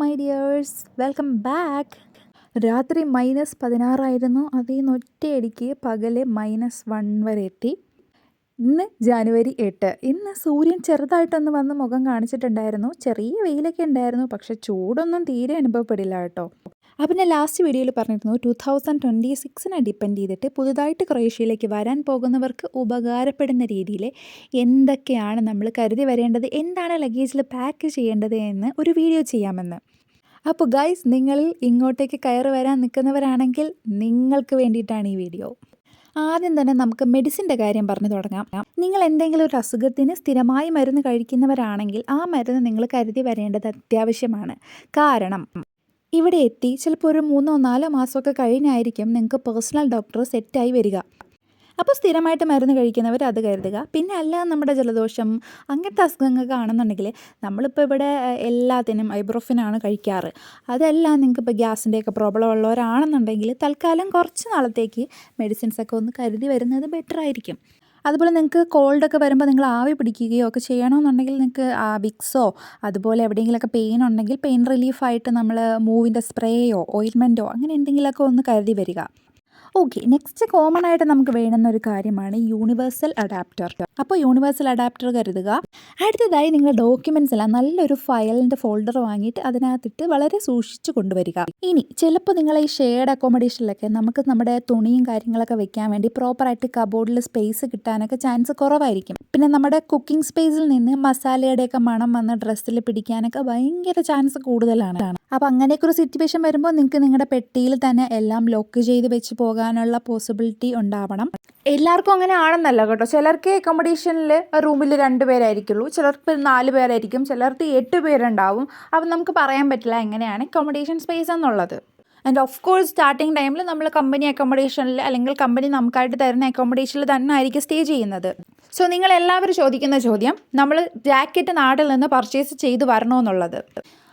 My dears welcome back രാത്രി minus പതിനാറായിരുന്നു. അതിൽ നിന്ന് ഒറ്റയടിക്ക് പകൽ മൈനസ് വൺ വരെ എത്തി. ഇന്ന് ജാനുവരി എട്ട്. ഇന്ന് സൂര്യൻ ചെറുതായിട്ടൊന്ന് വന്ന് മുഖം കാണിച്ചിട്ടുണ്ടായിരുന്നു. ചെറിയ വെയിലൊക്കെ ഉണ്ടായിരുന്നു. പക്ഷെ ചൂടൊന്നും തീരെ അനുഭവപ്പെടില്ല കേട്ടോ. അപ്പം ഞാൻ ലാസ്റ്റ് വീഡിയോയിൽ പറഞ്ഞിരുന്നു ടു തൗസൻഡ് ട്വന്റി സിക്സിനെ ഡിപ്പെൻഡ് ചെയ്തിട്ട് പുതുതായിട്ട് ക്രൊയേഷ്യയിലേക്ക് വരാൻ പോകുന്നവർക്ക് ഉപകാരപ്പെടുന്ന രീതിയിൽ എന്തൊക്കെയാണ് നമ്മൾ കരുതി വരേണ്ടത് എന്താണ് ലഗേജിൽ പാക്ക് ചെയ്യേണ്ടത് എന്ന് ഒരു വീഡിയോ ചെയ്യാമെന്ന്. അപ്പോൾ ഗൈസ് നിങ്ങൾ ഇങ്ങോട്ടേക്ക് കയറി വരാൻ നിൽക്കുന്നവരാണെങ്കിൽ നിങ്ങൾക്ക് വേണ്ടിയിട്ടാണ് ഈ വീഡിയോ ആദ്യം തന്നെ നമുക്ക് മെഡിസിന്റെ കാര്യം പറഞ്ഞു തുടങ്ങാം. നിങ്ങൾ എന്തെങ്കിലും ഒരു അസുഖത്തിന് സ്ഥിരമായി മരുന്ന് കഴിക്കുന്നവരാണെങ്കിൽ ആ മരുന്ന് നിങ്ങൾ കരുതി വരേണ്ടത് അത്യാവശ്യമാണ്. കാരണം ഇവിടെ എത്തി. ചിലപ്പോൾ ഒരു മൂന്നോ നാലോ മാസമൊക്കെ കഴിഞ്ഞായിരിക്കും നിങ്ങൾക്ക് പേഴ്സണൽ ഡോക്ടർ സെറ്റായി വരിക. അപ്പോൾ സ്ഥിരമായിട്ട് മരുന്ന് കഴിക്കുന്നവർ അത് കരുതുക. പിന്നെ അല്ല നമ്മുടെ ജലദോഷം അങ്ങനത്തെ അസുഖങ്ങൾക്ക് ആണെന്നുണ്ടെങ്കിൽ നമ്മളിപ്പോൾ ഇവിടെ എല്ലാത്തിനും ഐബ്രോഫിനാണ് കഴിക്കാറ്. അതല്ല നിങ്ങൾക്ക് ഇപ്പോൾ ഗ്യാസിന്റെയൊക്കെ പ്രോബ്ലം ഉള്ളവരാണെന്നുണ്ടെങ്കിൽ തൽക്കാലം കുറച്ച് നാളത്തേക്ക് മെഡിസിൻസൊക്കെ ഒന്ന് കരുതി വരുന്നത് ബെറ്റർ ആയിരിക്കും. അതുപോലെ നിങ്ങൾക്ക് കോൾഡ് ഒക്കെ വരുമ്പോൾ നിങ്ങൾ ആവി പിടിക്കുകയോ ഒക്കെ ചെയ്യണമെന്നുണ്ടെങ്കിൽ നിങ്ങൾക്ക് വിക്സോ അതുപോലെ എവിടെയെങ്കിലുമൊക്കെ പെയിൻ ഉണ്ടെങ്കിൽ പെയിൻ റിലീഫായിട്ട് നമ്മൾ മൂവിന്റെ സ്പ്രേയോ ഓയിൻമെന്റോ അങ്ങനെ എന്തെങ്കിലുമൊക്കെ ഒന്ന് കരുതി വരിക. ഓക്കെ നെക്സ്റ്റ് കോമൺ ആയിട്ട് നമുക്ക് വേണ്ടുന്ന ഒരു കാര്യമാണ് യൂണിവേഴ്സൽ അഡാപ്റ്റർ അപ്പോൾ യൂണിവേഴ്സൽ അഡാപ്റ്റർ കരുതുക. അടുത്തതായി നിങ്ങൾ ഡോക്യുമെന്റ്സ് എല്ലാം നല്ലൊരു ഫയലിന്റെ ഫോൾഡർ വാങ്ങിയിട്ട് അതിനകത്തിട്ട് വളരെ സൂക്ഷിച്ചു കൊണ്ടുവരിക. ഇനി ചിലപ്പോൾ നിങ്ങൾ ഈ ഷെയർഡ് അക്കോമഡേഷനിലൊക്കെ നമുക്ക് നമ്മുടെ തുണിയും കാര്യങ്ങളൊക്കെ വെക്കാൻ വേണ്ടി പ്രോപ്പറായിട്ട് കബോർഡിൽ സ്പേസ് കിട്ടാനൊക്കെ ചാൻസ് കുറവായിരിക്കും. പിന്നെ നമ്മുടെ കുക്കിംഗ് സ്പേസിൽ നിന്ന് മസാലയുടെയൊക്കെ മണം വന്ന് ഡ്രസ്സിൽ പിടിക്കാനൊക്കെ ഭയങ്കര ചാൻസ് കൂടുതലാണ്. അപ്പോൾ അങ്ങനെയൊക്കെ ഒരു സിറ്റുവേഷൻ വരുമ്പോൾ നിങ്ങൾക്ക് നിങ്ങളുടെ പെട്ടിയിൽ തന്നെ എല്ലാം ലോക്ക് ചെയ്ത് വെച്ച് പോകാനുള്ള പോസിബിലിറ്റി ഉണ്ടാവണം. എല്ലാവർക്കും അങ്ങനെ ആണെന്നല്ല കേട്ടോ. ചിലർക്ക് അക്കോമഡേഷനിൽ റൂമിൽ രണ്ട് പേരായിരിക്കുള്ളൂ. ചിലർക്ക് നാല് പേരായിരിക്കും. ചിലർക്ക് എട്ട് പേരുണ്ടാവും. അപ്പം നമുക്ക് പറയാൻ പറ്റില്ല എങ്ങനെയാണ് അക്കോമഡേഷൻ സ്പേസ് എന്നുള്ളത്. ആൻഡ് ഓഫ് കോഴ്സ് സ്റ്റാർട്ടിങ് ടൈമിൽ നമ്മൾ കമ്പനി അക്കോമഡേഷനിൽ അല്ലെങ്കിൽ കമ്പനി നമുക്കായിട്ട് തരുന്ന അക്കോമഡേഷനിൽ തന്നെ ആയിരിക്കും സ്റ്റേ ചെയ്യുന്നത്. സോ നിങ്ങൾ എല്ലാവരും ചോദിക്കുന്ന ചോദ്യം നമ്മൾ ജാക്കറ്റ് നാട്ടിൽ നിന്ന് പർച്ചേസ് ചെയ്ത് വരണമെന്നുള്ളത്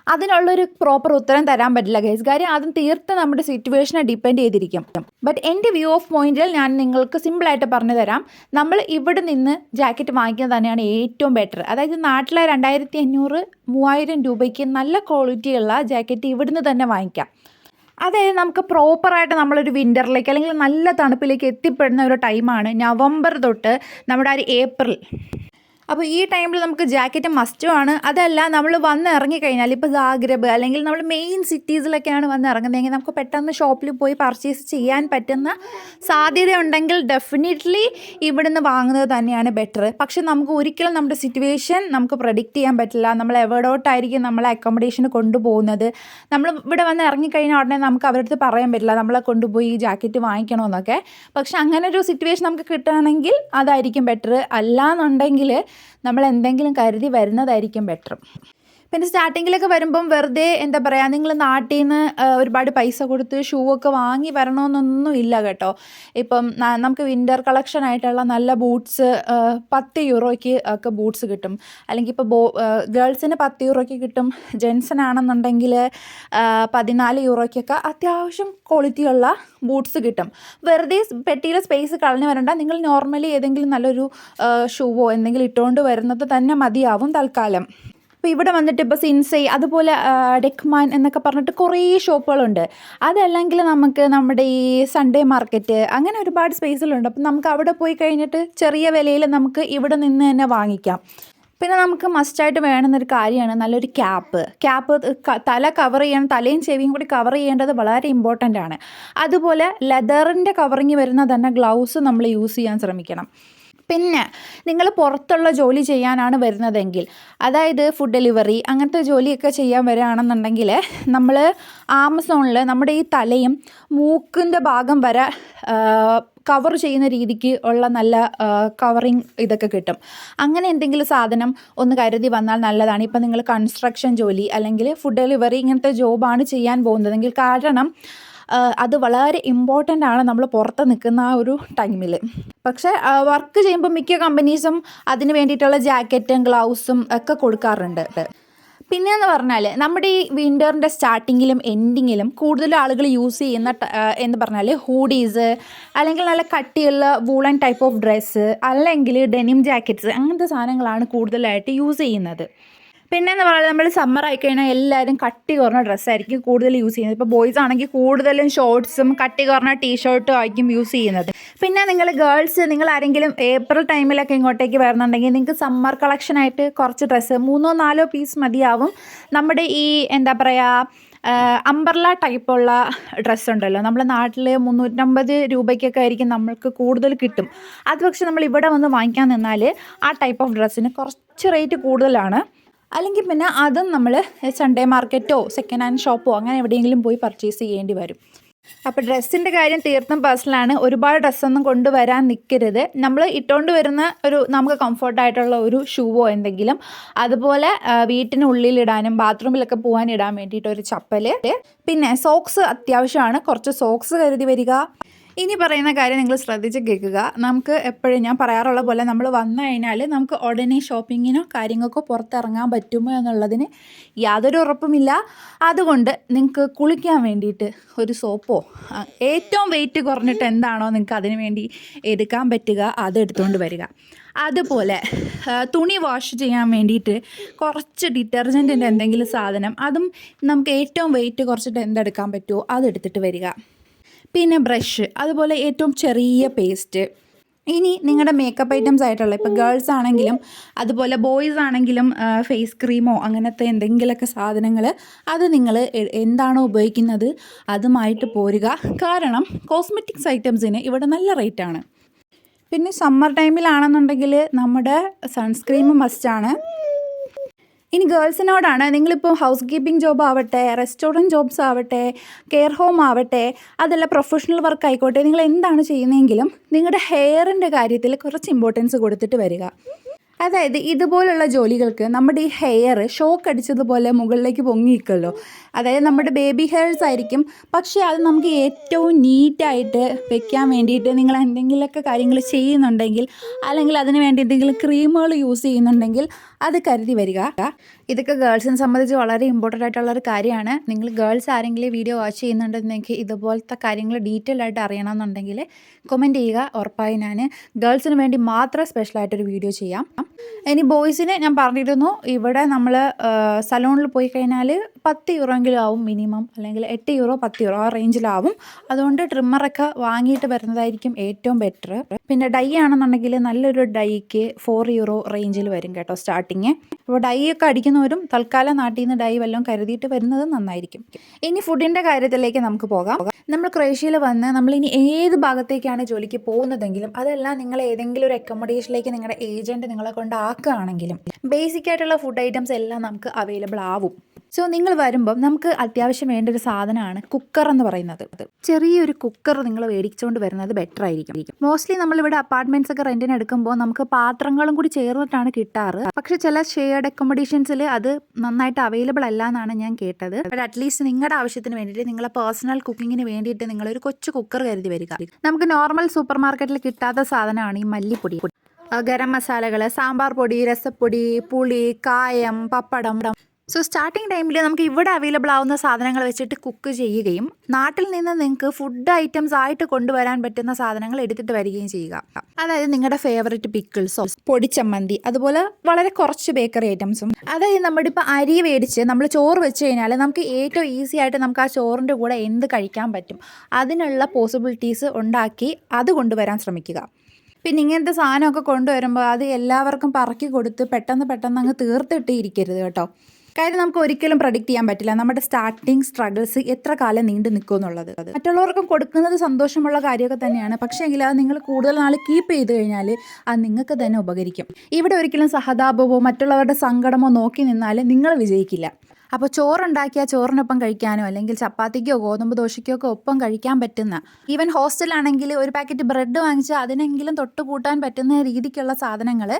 അതിനുള്ളൊരു പ്രോപ്പർ ഉത്തരം തരാൻ പറ്റില്ല ഗൈസ് കാര്യം അതും തീർത്ത് നമ്മുടെ സിറ്റുവേഷനെ ഡിപ്പെൻഡ് ചെയ്തിരിക്കും. ബട്ട് എന്റെ വ്യൂ ഓഫ് പോയിന്റിൽ ഞാൻ നിങ്ങൾക്ക് സിമ്പിളായിട്ട് പറഞ്ഞു തരാം. നമ്മൾ ഇവിടെ നിന്ന് ജാക്കറ്റ് വാങ്ങിക്കുന്നത് തന്നെയാണ് ഏറ്റവും ബെറ്റർ അതായത് നാട്ടിലെ രണ്ടായിരത്തി അഞ്ഞൂറ് മൂവായിരം രൂപയ്ക്ക് നല്ല ക്വാളിറ്റിയുള്ള ജാക്കറ്റ് ഇവിടുന്ന് തന്നെ വാങ്ങിക്കാം. അതായത് നമുക്ക് പ്രോപ്പറായിട്ട് നമ്മളൊരു വിന്ററിലേക്ക് അല്ലെങ്കിൽ നല്ല തണുപ്പിലേക്ക് എത്തിപ്പെടുന്ന ഒരു ടൈമാണ് നവംബർ തൊട്ട് നമ്മുടെ ഒരു ഏപ്രിൽ അപ്പോൾ ഈ ടൈമിൽ നമുക്ക് ജാക്കറ്റ് മസ്റ്റുമാണ് അതല്ല നമ്മൾ വന്ന് ഇറങ്ങിക്കഴിഞ്ഞാൽ ഇപ്പോൾ സാഗ്രബ് അല്ലെങ്കിൽ നമ്മൾ മെയിൻ സിറ്റീസിലൊക്കെയാണ് വന്ന് ഇറങ്ങുന്നതെങ്കിൽ നമുക്ക് പെട്ടെന്ന് ഷോപ്പിൽ പോയി പർച്ചേസ് ചെയ്യാൻ പറ്റുന്ന സാധ്യതയുണ്ടെങ്കിൽ ഡെഫിനറ്റ്ലി ഇവിടുന്ന് വാങ്ങുന്നത് തന്നെയാണ് ബെറ്റർ പക്ഷെ നമുക്ക് ഒരിക്കലും നമ്മുടെ സിറ്റുവേഷൻ നമുക്ക് പ്രഡിക്റ്റ് ചെയ്യാൻ പറ്റില്ല. നമ്മൾ എവിടോട്ടായിരിക്കും നമ്മളെ അക്കോമഡേഷന് കൊണ്ടുപോകുന്നത്? നമ്മൾ ഇവിടെ വന്ന് ഇറങ്ങിക്കഴിഞ്ഞാൽ ഉടനെ നമുക്ക് അവരുടെ അടുത്ത് പറയാൻ പറ്റില്ല. നമ്മളെ കൊണ്ടുപോയി ഈ ജാക്കറ്റ് വാങ്ങിക്കണമെന്നൊക്കെ പക്ഷെ അങ്ങനെ ഒരു സിറ്റുവേഷൻ നമുക്ക് കിട്ടുകയാണെങ്കിൽ അതായിരിക്കും ബെറ്റർ അല്ലാന്നുണ്ടെങ്കിൽ നമ്മൾ എന്തെങ്കിലും കരുതി വരുന്നതായിരിക്കും ബെറ്റർ. പിന്നെ സ്റ്റാർട്ടിങ്ങിലൊക്കെ വരുമ്പം വെറുതെ എന്താ പറയുക നിങ്ങൾ നാട്ടിൽ നിന്ന് ഒരുപാട് പൈസ കൊടുത്ത് ഷൂ ഒക്കെ വാങ്ങി വരണമെന്നൊന്നും ഇല്ല കേട്ടോ. ഇപ്പം നമുക്ക് വിന്റർ കളക്ഷൻ ആയിട്ടുള്ള നല്ല ബൂട്ട്സ് പത്ത് യൂറോയ്ക്ക് ഒക്കെ ബൂട്ട്സ് കിട്ടും. അല്ലെങ്കിൽ ഇപ്പോൾ ബോ ഗേൾസിന് പത്ത് യൂറോയ്ക്ക് കിട്ടും. ജെൻസിനാണെന്നുണ്ടെങ്കിൽ പതിനാല് യൂറോയ്ക്കൊക്കെ അത്യാവശ്യം ക്വാളിറ്റിയുള്ള ബൂട്ട്സ് കിട്ടും. വെറുതെ പെട്ടിയിലെ സ്പേസ് കളഞ്ഞു വരണ്ട. നിങ്ങൾ നോർമലി ഏതെങ്കിലും നല്ലൊരു ഷൂവോ എന്തെങ്കിലും ഇട്ടുകൊണ്ട് വരുന്നത് തന്നെ മതിയാവും തൽക്കാലം. അപ്പോൾ ഇവിടെ വന്നിട്ട് ഇപ്പോൾ സിൻസൈ അതുപോലെ ഡെക്മാൻ എന്നൊക്കെ പറഞ്ഞിട്ട് കുറേ ഷോപ്പുകളുണ്ട്. അതല്ലെങ്കിൽ നമുക്ക് നമ്മുടെ ഈ സൺഡേ മാർക്കറ്റ് അങ്ങനെ ഒരുപാട് സ്പേസുകളുണ്ട് അപ്പം നമുക്ക് അവിടെ പോയി കഴിഞ്ഞിട്ട് ചെറിയ വിലയിൽ നമുക്ക് ഇവിടെ നിന്ന് തന്നെ വാങ്ങിക്കാം. പിന്നെ നമുക്ക് മസ്റ്റായിട്ട് വേണമെന്നൊരു കാര്യമാണ് നല്ലൊരു ക്യാപ്പ് ക്യാപ്പ് തല കവർ ചെയ്യണം തലയും ചെവിയും കൂടി കവർ ചെയ്യേണ്ടത് വളരെ ഇമ്പോർട്ടന്റ് ആണ്. അതുപോലെ ലെതറിന്റെ കവറിങ് വരുന്ന തന്നെ ഗ്ലൗസ് നമ്മൾ യൂസ് ചെയ്യാൻ ശ്രമിക്കണം. പിന്നെ നിങ്ങൾ പുറത്തുള്ള ജോലി ചെയ്യാനാണ് വരുന്നതെങ്കിൽ അതായത് ഫുഡ് ഡെലിവറി അങ്ങനത്തെ ജോലിയൊക്കെ ചെയ്യാൻ വരികയാണെന്നുണ്ടെങ്കിൽ നമ്മൾ ആമസോണിൽ നമ്മുടെ ഈ തലയും മൂക്കിന്റെ ഭാഗം വരെ കവർ ചെയ്യുന്ന രീതിക്ക് ഉള്ള നല്ല കവറിങ് ഇതൊക്കെ കിട്ടും. അങ്ങനെ എന്തെങ്കിലും സാധനം ഒന്ന് കരുതി വന്നാൽ നല്ലതാണ്. ഇപ്പം നിങ്ങൾ കൺസ്ട്രക്ഷൻ ജോലി അല്ലെങ്കിൽ ഫുഡ് ഡെലിവറി ഇങ്ങനത്തെ ജോബാണ് ചെയ്യാൻ പോകുന്നതെങ്കിൽ കാരണം അത് വളരെ ഇമ്പോർട്ടന്റ് ആണ് നമ്മൾ പുറത്ത് നിൽക്കുന്ന ആ ഒരു ടൈമിൽ പക്ഷേ വർക്ക് ചെയ്യുമ്പോൾ മിക്ക കമ്പനീസും അതിന് വേണ്ടിയിട്ടുള്ള ജാക്കറ്റും ഗ്ലൗസും ഒക്കെ കൊടുക്കാറുണ്ട്. പിന്നെയെന്ന് പറഞ്ഞാൽ നമ്മുടെ ഈ വിന്ററിന്റെ സ്റ്റാർട്ടിങ്ങിലും എൻഡിങ്ങിലും കൂടുതൽ ആളുകൾ യൂസ് ചെയ്യുന്ന എന്ന് പറഞ്ഞാൽ ഹൂഡീസ് അല്ലെങ്കിൽ നല്ല കട്ടിയുള്ള വൂളൻ ടൈപ്പ് ഓഫ് ഡ്രസ്സ് അല്ലെങ്കിൽ ഡെനിം ജാക്കറ്റ്സ് അങ്ങനത്തെ സാധനങ്ങളാണ് കൂടുതലായിട്ട് യൂസ് ചെയ്യുന്നത്. പിന്നെ എന്ന് പറയുന്നത് നമ്മൾ സമ്മർ ആയി കഴിഞ്ഞാൽ എല്ലാവരും കട്ടി കുറഞ്ഞ ഡ്രസ്സായിരിക്കും കൂടുതൽ യൂസ് ചെയ്യുന്നത്. ഇപ്പോൾ ബോയ്സ് ആണെങ്കിൽ കൂടുതലും ഷോർട്ട്സും കട്ടി കുറഞ്ഞ ടീഷർട്ടും ആയിരിക്കും യൂസ് ചെയ്യുന്നത്. പിന്നെ നിങ്ങൾ ഗേൾസ് നിങ്ങൾ ആരെങ്കിലും ഏപ്രിൽ ടൈമിലൊക്കെ ഇങ്ങോട്ടേക്ക് വരുന്നുണ്ടെങ്കിൽ നിങ്ങൾക്ക് സമ്മർ കളക്ഷനായിട്ട് കുറച്ച് ഡ്രസ്സ് മൂന്നോ നാലോ പീസ് മതിയാവും. നമ്മുടെ ഈ എന്താ പറയുക അംബർല ടൈപ്പുള്ള ഡ്രസ്സ് ഉണ്ടല്ലോ. നമ്മുടെ നാട്ടിൽ മുന്നൂറ്റമ്പത് രൂപയ്ക്കൊക്കെ ആയിരിക്കും നമ്മൾക്ക് കൂടുതൽ കിട്ടും. അത് പക്ഷേ നമ്മൾ ഇവിടെ വന്ന് വാങ്ങിക്കാൻ നിന്നാൽ ആ ടൈപ്പ് ഓഫ് ഡ്രസ്സിന് കുറച്ച് റേറ്റ് കൂടുതലാണ്. അല്ലെങ്കിൽ പിന്നെ അതും നമ്മൾ സൺഡേ മാർക്കറ്റോ സെക്കൻഡ് ഹാൻഡ് ഷോപ്പോ അങ്ങനെ എവിടെയെങ്കിലും പോയി പർച്ചേസ് ചെയ്യേണ്ടി വരും. അപ്പോൾ ഡ്രസ്സിന്റെ കാര്യം തീർത്തും പേഴ്സണലാണ് ഒരുപാട് ഡ്രസ്സൊന്നും കൊണ്ടുവരാൻ നിൽക്കരുത് നമ്മൾ ഇട്ടുകൊണ്ട് വരുന്ന ഒരു നമുക്ക് കംഫർട്ടായിട്ടുള്ള ഒരു ഷൂവോ എന്തെങ്കിലും അതുപോലെ വീട്ടിനുള്ളിലിടാനും ബാത്റൂമിലൊക്കെ പോകാൻ ഇടാൻ വേണ്ടിയിട്ട് ഒരു ചപ്പൽ പിന്നെ സോക്സ് അത്യാവശ്യമാണ്. കുറച്ച് സോക്സ് കരുതി വരിക. ഇനി പറയുന്ന കാര്യം നിങ്ങൾ ശ്രദ്ധിച്ച് കേൾക്കുക. നമുക്ക് എപ്പോഴും ഞാൻ പറയാറുള്ള പോലെ നമ്മൾ വന്നു കഴിഞ്ഞാൽ നമുക്ക് ഉടനെ ഷോപ്പിങ്ങിനോ കാര്യങ്ങൾക്കോ പുറത്തിറങ്ങാൻ പറ്റുമോ എന്നുള്ളതിന് യാതൊരു ഉറപ്പുമില്ല. അതുകൊണ്ട് നിങ്ങൾക്ക് കുളിക്കാൻ വേണ്ടിയിട്ട് ഒരു സോപ്പോ ഏറ്റവും വെയിറ്റ് കുറഞ്ഞിട്ട് എന്താണോ നിങ്ങൾക്ക് അതിന് വേണ്ടി എടുക്കാൻ പറ്റുക അത് എടുത്തുകൊണ്ട് വരിക. അതുപോലെ തുണി വാഷ് ചെയ്യാൻ വേണ്ടിയിട്ട് കുറച്ച് ഡിറ്റർജന്റിന്റെ എന്തെങ്കിലും സാധനം അതും നമുക്ക് ഏറ്റവും വെയിറ്റ് കുറച്ചിട്ട് എന്തെടുക്കാൻ പറ്റുമോ അതെടുത്തിട്ട് വരിക. പിന്നെ ബ്രഷ് അതുപോലെ ഏറ്റവും ചെറിയ പേസ്റ്റ് ഇനി നിങ്ങളുടെ മേക്കപ്പ് ഐറ്റംസ് ആയിട്ടുള്ള ഇപ്പോൾ ഗേൾസ് ആണെങ്കിലും അതുപോലെ ബോയ്സ് ആണെങ്കിലും ഫേസ് ക്രീമോ അങ്ങനത്തെ എന്തെങ്കിലുമൊക്കെ സാധനങ്ങൾ അത് നിങ്ങൾ എന്താണോ ഉപയോഗിക്കുന്നത് അതുമായിട്ട് പോരുക. കാരണം കോസ്മെറ്റിക്സ് ഐറ്റംസിന് ഇവിടെ നല്ല റേറ്റാണ് പിന്നെ സമ്മർ ടൈമിലാണെന്നുണ്ടെങ്കിൽ നമ്മുടെ സൺസ്ക്രീം മസ്റ്റാണ് ഇനി ഗേൾസിനോടാണ് നിങ്ങളിപ്പോൾ ഹൗസ് കീപ്പിംഗ് ജോബ് ആവട്ടെ റെസ്റ്റോറന്റ് ജോബ്സ് ആവട്ടെ കെയർ ഹോം ആവട്ടെ അതല്ല പ്രൊഫഷണൽ വർക്ക് ആയിക്കോട്ടെ നിങ്ങൾ എന്താണ് ചെയ്യുന്നതെങ്കിലും നിങ്ങളുടെ ഹെയറിന്റെ കാര്യത്തിൽ കുറച്ച് ഇമ്പോർട്ടൻസ് കൊടുത്തിട്ട് വരിക. അതായത് ഇതുപോലുള്ള ജോലികൾക്ക് നമ്മുടെ ഈ ഹെയർ ഷോക്ക് അടിച്ചതുപോലെ മുകളിലേക്ക് പൊങ്ങി നിൽക്കുമല്ലോ അതായത് നമ്മുടെ ബേബി ഹെയർസ് ആയിരിക്കും. പക്ഷേ അത് നമുക്ക് ഏറ്റവും നീറ്റായിട്ട് വെക്കാൻ വേണ്ടിയിട്ട് നിങ്ങൾ എന്തെങ്കിലുമൊക്കെ കാര്യങ്ങൾ ചെയ്യുന്നുണ്ടെങ്കിൽ അല്ലെങ്കിൽ അതിന് വേണ്ടി എന്തെങ്കിലും ക്രീമുകൾ യൂസ് ചെയ്യുന്നുണ്ടെങ്കിൽ അത് കരുതി വരിക. ഇതൊക്കെ ഗേൾസിനെ സംബന്ധിച്ച് വളരെ ഇമ്പോർട്ടന്റ് ആയിട്ടുള്ള ഒരു കാര്യമാണ്. നിങ്ങൾ ഗേൾസ് ആരെങ്കിലും വീഡിയോ വാച്ച് ചെയ്യുന്നുണ്ടെന്നെങ്കിൽ ഇതുപോലത്തെ കാര്യങ്ങൾ ഡീറ്റെയിൽ ആയിട്ട് അറിയണമെന്നുണ്ടെങ്കിൽ കൊമന്റ് ചെയ്യുക. ഉറപ്പായി ഞാൻ ഗേൾസിന് വേണ്ടി മാത്രം സ്പെഷ്യലായിട്ടൊരു വീഡിയോ ചെയ്യാം. ഇനി ബോയ്സിന് ഞാൻ പറഞ്ഞിരുന്നു ഇവിടെ നമ്മൾ സലൂണിൽ പോയി കഴിഞ്ഞാൽ പത്ത് യൂറോ എങ്കിലും ആവും മിനിമം അല്ലെങ്കിൽ എട്ട് യൂറോ പത്ത് യൂറോ ആ റേഞ്ചിലാവും അതുകൊണ്ട് ട്രിമ്മറൊക്കെ വാങ്ങിയിട്ട് വരുന്നതായിരിക്കും ഏറ്റവും ബെറ്റർ പിന്നെ ഡൈ ആണെന്നുണ്ടെങ്കിൽ നല്ലൊരു ഡൈക്ക് ഫോർ യൂറോ റേഞ്ചിൽ വരും കേട്ടോ സ്റ്റാർട്ടിങ് അപ്പോൾ ഡൈ ഒക്കെ അടിക്കുന്നവരും തൽക്കാലം നാട്ടിൽ നിന്ന് ഡൈ വല്ലതും കരുതിയിട്ട് വരുന്നത് നന്നായിരിക്കും. ഇനി ഫുഡിന്റെ കാര്യത്തിലേക്ക് നമുക്ക് പോകാം. നമ്മൾ ക്രൊയേഷ്യയിൽ വന്ന് നമ്മൾ ഇനി ഏത് ഭാഗത്തേക്കാണ് ജോലിക്ക് പോകുന്നതെങ്കിലും അതെല്ലാം നിങ്ങൾ ഏതെങ്കിലും ഒരു അക്കോമഡേഷനിലേക്ക് നിങ്ങളുടെ ഏജന്റ് നിങ്ങളെ കൊണ്ട് ആക്കുകയാണെങ്കിലും ബേസിക് ആയിട്ടുള്ള ഫുഡ് ഐറ്റംസ് എല്ലാം നമുക്ക് അവൈലബിൾ ആവും. സോ നിങ്ങൾ വരുമ്പം നമുക്ക് അത്യാവശ്യം വേണ്ട ഒരു സാധനമാണ് കുക്കർ എന്ന് പറയുന്നത്. ചെറിയൊരു കുക്കർ നിങ്ങൾ മേടിച്ചുകൊണ്ട് വരുന്നത് ബെറ്റർ ആയിരിക്കും. മോസ്റ്റ്ലി നമ്മളിവിടെ അപ്പാർട്ട്മെന്റ്സ് ഒക്കെ റെന്റിന് എടുക്കുമ്പോൾ നമുക്ക് പാത്രങ്ങളും കൂടി ചേർന്നിട്ടാണ് കിട്ടാറ്. പക്ഷെ ചില ഷെയർഡ് അക്കോമഡേഷൻസിൽ അത് നന്നായിട്ട് അവൈലബിൾ അല്ല എന്നാണ് ഞാൻ കേട്ടത്. ബട്ട് അറ്റ്ലീസ്റ്റ് നിങ്ങളുടെ ആവശ്യത്തിന് വേണ്ടിയിട്ട് നിങ്ങളെ പേഴ്സണൽ കുക്കിങ്ങിന് വേണ്ടിയിട്ട് നിങ്ങൾ ഒരു കൊച്ചു കുക്കർ കരുതി വരിക. നമുക്ക് നോർമൽ സൂപ്പർ മാർക്കറ്റിൽ കിട്ടാത്ത സാധനമാണ് ഈ മല്ലിപ്പൊടി. ഗരം മസാലകൾ സാമ്പാർ പൊടി രസപ്പൊടി പുളി കായം പപ്പടം സോ സ്റ്റാർട്ടിങ് ടൈമിൽ നമുക്ക് ഇവിടെ അവൈലബിൾ ആവുന്ന സാധനങ്ങൾ വെച്ചിട്ട് കുക്ക് ചെയ്യുകയും നാട്ടിൽ നിന്ന് നിങ്ങൾക്ക് ഫുഡ് ഐറ്റംസ് ആയിട്ട് കൊണ്ടുവരാൻ പറ്റുന്ന സാധനങ്ങൾ എടുത്തിട്ട് വരികയും ചെയ്യുക. അതായത് നിങ്ങളുടെ ഫേവററ്റ് പിക്കിൾസോ പൊടിച്ചമ്മന്തി അതുപോലെ വളരെ കുറച്ച് ബേക്കറി ഐറ്റംസും അതായത് നമ്മുടെ ഇപ്പോൾ അരി മേടിച്ച് നമ്മൾ ചോറ് വെച്ച് കഴിഞ്ഞാൽ നമുക്ക് ഏറ്റവും ഈസി ആയിട്ട് നമുക്ക് ആ ചോറിന്റെ കൂടെ എന്ത് കഴിക്കാൻ പറ്റും അതിനുള്ള പോസിബിലിറ്റീസ് ഉണ്ടാക്കി അത് കൊണ്ടുവരാൻ ശ്രമിക്കുക. പിന്നെ ഇങ്ങനത്തെ സാധനമൊക്കെ കൊണ്ടുവരുമ്പോൾ അത് എല്ലാവർക്കും പറക്കി കൊടുത്ത് പെട്ടെന്ന് പെട്ടെന്ന് അങ്ങ് തീർത്തിട്ട് ഇരിക്കരുത് കേട്ടോ. കാര്യം നമുക്ക് ഒരിക്കലും പ്രഡിക്റ്റ് ചെയ്യാൻ പറ്റില്ല. നമ്മുടെ സ്റ്റാർട്ടിങ് സ്ട്രഗിൾസ് എത്ര കാലം നീണ്ടു നിൽക്കും എന്നുള്ളത്. മറ്റുള്ളവർക്കും കൊടുക്കുന്നത് സന്തോഷമുള്ള കാര്യമൊക്കെ തന്നെയാണ്. പക്ഷേ എങ്കിൽ അത് നിങ്ങൾ കൂടുതൽ നാൾ കീപ്പ് ചെയ്ത് കഴിഞ്ഞാൽ അത് നിങ്ങൾക്ക് തന്നെ ഉപകരിക്കും. ഇവിടെ ഒരിക്കലും സഹതാപമോ മറ്റുള്ളവരുടെ സങ്കടമോ നോക്കി നിന്നാൽ നിങ്ങൾ വിജയിക്കില്ല. അപ്പോൾ ചോറുണ്ടാക്കിയാൽ ചോറിനൊപ്പം കഴിക്കാനോ അല്ലെങ്കിൽ ചപ്പാത്തിക്കോ ഗോതമ്പ് ദോശയ്ക്കോ ഒക്കെ ഒപ്പം കഴിക്കാൻ പറ്റുന്ന ഈവൻ ഹോസ്റ്റലാണെങ്കിൽ ഒരു പാക്കറ്റ് ബ്രെഡ് വാങ്ങിച്ചാൽ അതിനെങ്കിലും തൊട്ട് കൂട്ടാൻ പറ്റുന്ന രീതിക്കുള്ള സാധനങ്ങൾ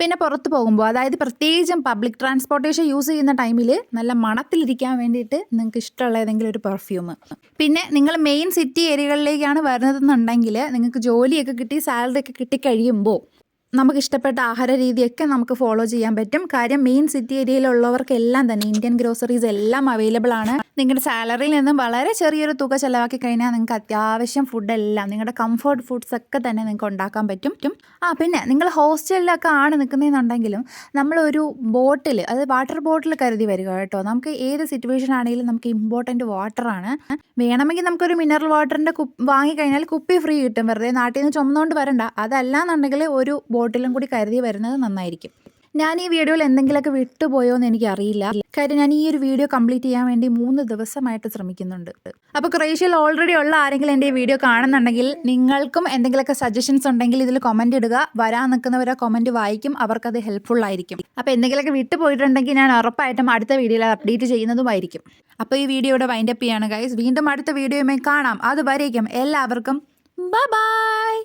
പിന്നെ പുറത്ത് പോകുമ്പോൾ അതായത് പ്രത്യേകിച്ചും പബ്ലിക് ട്രാൻസ്പോർട്ടേഷൻ യൂസ് ചെയ്യുന്ന ടൈമിൽ നല്ല മണത്തിലിരിക്കാൻ വേണ്ടിയിട്ട് നിങ്ങൾക്ക് ഇഷ്ടമുള്ള ഏതെങ്കിലും ഒരു പെർഫ്യൂം പിന്നെ നിങ്ങൾ മെയിൻ സിറ്റി ഏരിയകളിലേക്കാണ് വരുന്നതെന്നുണ്ടെങ്കിൽ നിങ്ങൾക്ക് ജോലിയൊക്കെ കിട്ടി സാലറി ഒക്കെ കിട്ടി കഴിയുമ്പോൾ നമുക്ക് ഇഷ്ടപ്പെട്ട ആഹാര രീതിയൊക്കെ നമുക്ക് ഫോളോ ചെയ്യാൻ പറ്റും. കാര്യം മെയിൻ സിറ്റി ഏരിയയിലുള്ളവർക്കെല്ലാം തന്നെ ഇന്ത്യൻ ഗ്രോസറീസ് എല്ലാം അവൈലബിൾ ആണ്. നിങ്ങളുടെ സാലറിയിൽ നിന്നും വളരെ ചെറിയൊരു തുക ചിലവാക്കി കഴിഞ്ഞാൽ നിങ്ങൾക്ക് അത്യാവശ്യം ഫുഡെല്ലാം നിങ്ങളുടെ കംഫർട്ട് ഫുഡ്സ് ഒക്കെ തന്നെ നിങ്ങൾക്ക് ഉണ്ടാക്കാൻ പറ്റും. ആ പിന്നെ നിങ്ങൾ ഹോസ്റ്റലിലൊക്കെ ആണ് നിൽക്കുന്നതെന്നുണ്ടെങ്കിലും നമ്മളൊരു ബോട്ടിൽ അത് വാട്ടർ ബോട്ടിൽ കരുതി വരിക കേട്ടോ. നമുക്ക് ഏത് സിറ്റുവേഷൻ ആണെങ്കിലും നമുക്ക് ഇമ്പോർട്ടന്റ് വാട്ടറാണ് വേണമെങ്കിൽ നമുക്കൊരു മിനറൽ വാട്ടറിന്റെ കുപ്പ് വാങ്ങിക്കഴിഞ്ഞാൽ കുപ്പി ഫ്രീ കിട്ടും. വെറുതെ നാട്ടിൽ നിന്ന് ചുമന്നുകൊണ്ട് വരണ്ട. അതല്ലാന്നുണ്ടെങ്കിൽ ഒരു ബോട്ടിലും കൂടി കരുതി വരുന്നത് നന്നായിരിക്കും. ഞാൻ ഈ വീഡിയോയിൽ എന്തെങ്കിലുമൊക്കെ വിട്ടുപോയോ എന്ന് എനിക്ക് അറിയില്ല കാര്യം ഞാൻ ഈ ഒരു വീഡിയോ കംപ്ലീറ്റ് ചെയ്യാൻ വേണ്ടി മൂന്ന് ദിവസമായിട്ട് ശ്രമിക്കുന്നുണ്ട്. അപ്പോൾ ക്രൊയേഷ്യയിൽ ഓൾറെഡി ഉള്ള ആരെങ്കിലും എന്റെ ഈ വീഡിയോ കാണുന്നുണ്ടെങ്കിൽ നിങ്ങൾക്കും എന്തെങ്കിലുമൊക്കെ സജഷൻസ് ഉണ്ടെങ്കിൽ ഇതിൽ കമന്റ് ഇടുക. വരാൻ നിൽക്കുന്നവരെ കമന്റ് വായിക്കും. അവർക്കത് ഹെൽപ്ഫുൾ ആയിരിക്കും. അപ്പോൾ എന്തെങ്കിലുമൊക്കെ വിട്ടുപോയിട്ടുണ്ടെങ്കിൽ ഞാൻ ഉറപ്പായിട്ടും അടുത്ത വീഡിയോയിൽ അപ്ഡേറ്റ് ചെയ്യുന്നതുമായിരിക്കും. അപ്പോൾ ഈ വീഡിയോയുടെ വൈൻഡപ്പ് ചെയ്യാണ് ഗൈസ് വീണ്ടും അടുത്ത വീഡിയോയുമായി കാണാം. അതുവരേക്കും എല്ലാവർക്കും ബൈ